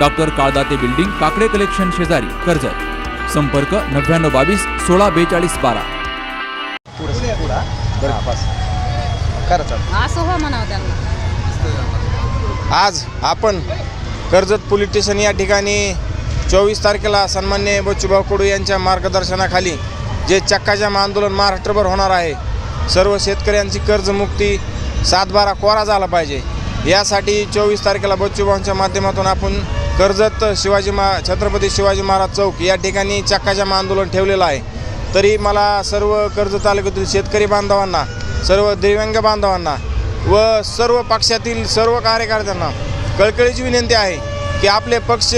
Doctor Kaldate building Kakade collection शेजारी कर्जत. संपर्क नव्याण्णव बावीस सोळा बेचाळीस बारा. करा चालू असं हो म्हणावं त्यांना. आज आपण कर्जत पोलीस स्टेशन या ठिकाणी चोवीस तारखेला सन्मान्य बच्चूभाऊ कडू यांच्या मार्गदर्शनाखाली जे चक्काजाम आंदोलन महाराष्ट्रभर होणार आहे सर्व शेतकऱ्यांची कर्जमुक्ती सातबारा कोरा झाला पाहिजे. यासाठी चोवीस तारखेला बच्चूभाऊंच्या माध्यमातून आपण कर्जत शिवाजी मा छत्रपती शिवाजी महाराज चौक या ठिकाणी चक्काजाम आंदोलन ठेवलेलं आहे. तरी मला सर्व कर्जत तालुक्यातील शेतकरी बांधवांना सर्व दिव्यांग बांधवांना व सर्व पक्षातील सर्व कार्यकर्त्यांना कळकळीची विनंती आहे की आपले पक्ष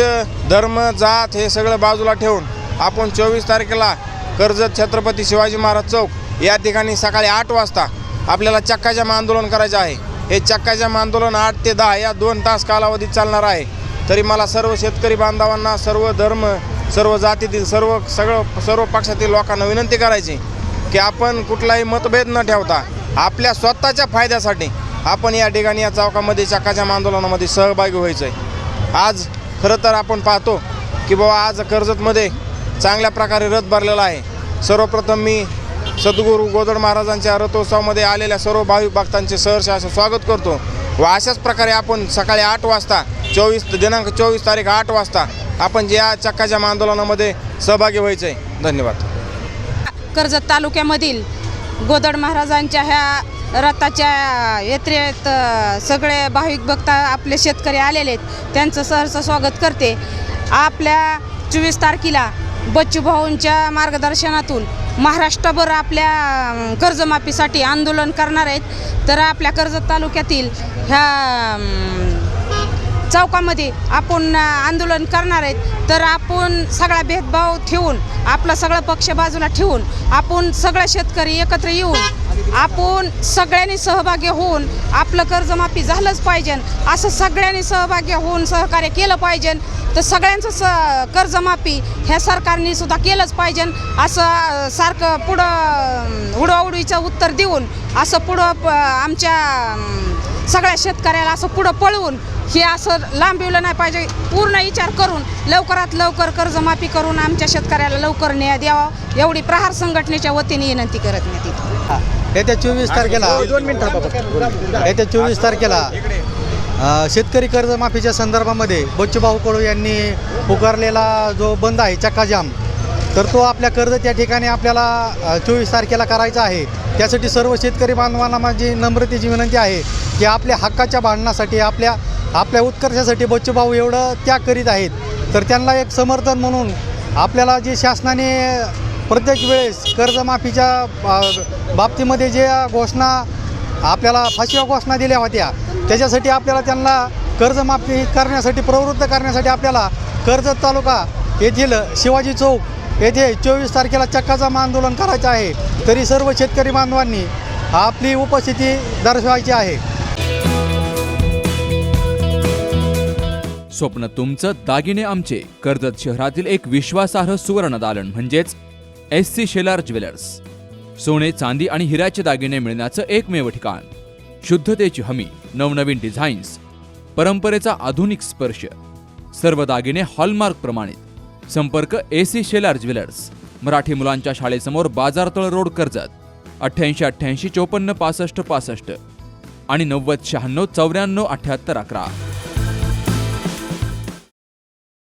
धर्म जात हे सगळं बाजूला ठेवून आपण चोवीस तारखेला कर्जत छत्रपती शिवाजी महाराज चौक या ठिकाणी सकाळी आठ वाजता आपल्याला चक्काजाम आंदोलन करायचं आहे. हे चक्काजाम आंदोलन आठ ते दहा या दोन तास कालावधीत चालणार आहे. तरी मला सर्व शेतकरी बांधवांना सर्व धर्म सर्व जातीतील सर्व सगळं सर्व पक्षातील लोकांना विनंती करायची की आपण कुठलाही मतभेद न ठेवता आपल्या स्वतःच्या फायद्यासाठी आपण या ठिकाणी या चौकामध्ये चक्काजाम आंदोलनामध्ये सहभागी व्हायचं आहे. आज खरं तर आपण पाहतो की बाबा आज कर्जतमध्ये चांगल्या प्रकारे रथ भरलेला आहे. सर्वप्रथम मी सद्गुरू गोदड महाराजांच्या रथोत्सवामध्ये आलेल्या सर्व भाविक भक्तांचे सहर्ष असं स्वागत करतो व अशाच प्रकारे आपण सकाळी आठ वाजता चोवीस दिनांक चोवीस तारीख आठ वाजता आपण या चक्काजाम आंदोलनामध्ये सहभागी व्हायचं आहे धन्यवाद. कर्जत तालुक्यामधील गोदड महाराजांच्या ह्या रथाच्या यात्रेत सगळे भाविक भक्त आपले शेतकरी आलेले आहेत. त्यांचं सहर्ष स्वागत करते. आपल्या चोवीस तारखेला बच्चूभाऊंच्या मार्गदर्शनातून महाराष्ट्रभर आपल्या कर्जमाफीसाठी आंदोलन करणार आहेत. तर आपल्या कर्जत तालुक्यातील ह्या चौकामध्ये आपण आंदोलन करणार आहेत. तर आपण सगळा भेदभाव ठेवून आपला सगळं पक्ष बाजूला ठेवून आपण सगळा शेतकरी एकत्र येऊन आपण सगळ्यांनी सहभागी होऊन आपलं कर्जमाफी झालंच पाहिजे. असं सगळ्यांनी सहभागी होऊन सहकार्य केलं पाहिजे. तर सगळ्यांचं स कर्जमाफी ह्या सरकारने सुद्धा केलंच पाहिजे. असं सारखं पुढं अ, उडवाउडवीचं उत्तर देऊन असं पुढं प- आमच्या सगळ्या शेतकऱ्याला असं पुढं पळवून हे असं लांबविलं नाही पाहिजे. पूर्ण विचार करून लवकरात लवकर कर्जमाफी करून आमच्या शेतकऱ्याला लवकर न्याय द्यावा. एवढी प्रहार संघटनेच्या वतीने विनंती करत नाही तिथं येत्या चोवीस तारखेला येत्या चोवीस तारखेला शेतकरी कर्जमाफीच्या संदर्भामध्ये बच्चूभाऊ कडू यांनी पुकारलेला जो बंद आहे चक्काजाम. तर तो आपल्या कर्ज त्या ठिकाणी आपल्याला चोवीस तारखेला करायचा आहे. त्यासाठी सर्व शेतकरी बांधवांना माझी नम्रतेची विनंती आहे की आपल्या हक्काच्या भांडणासाठी आपल्या आपल्या उत्कर्षासाठी बच्चूभाऊ एवढं त्याग करीत आहेत. तर त्यांना एक समर्थन म्हणून आपल्याला जे शासनाने प्रत्येक वेळेस कर्जमाफीच्या बाबतीमध्ये जे घोषणा आपल्याला फाशीच्या घोषणा दिल्या होत्या त्याच्यासाठी आपल्याला त्यांना कर्जमाफी करण्यासाठी प्रवृत्त करण्यासाठी आपल्याला कर्जत तालुका येथील शिवाजी चौक येथे चोवीस तारखेला चक्काजाम आंदोलन करायचं आहे. तरी सर्व शेतकरी बांधवांनी आपली उपस्थिती दर्शवायची आहे. स्वप्न तुमचं दागिने आमचे. कर्जत शहरातील एक विश्वासार्ह सुवर्ण दालन म्हणजेच एस सी शेलार ज्वेलर्स सोने चांदी आणि हिऱ्याचे दागिने मिळण्याचं एकमेव ठिकाण. शुद्धतेची हमी नवनवीन डिझाईन्स परंपरेचा आधुनिक स्पर्श. सर्व दागिने हॉलमार्क प्रमाणित. संपर्क A C Shelar jewellers. Marathi मुलांच्या शाळेसमोर बाजारतळ रोड कर्जत. अठ्ठ्याऐंशी अठ्ठ्याऐंशी चोपन्न पासष्ट पासष्ट आणि नव्वद शहाण्णव चौऱ्याण्णव अठ्ठ्याहत्तर अकरा.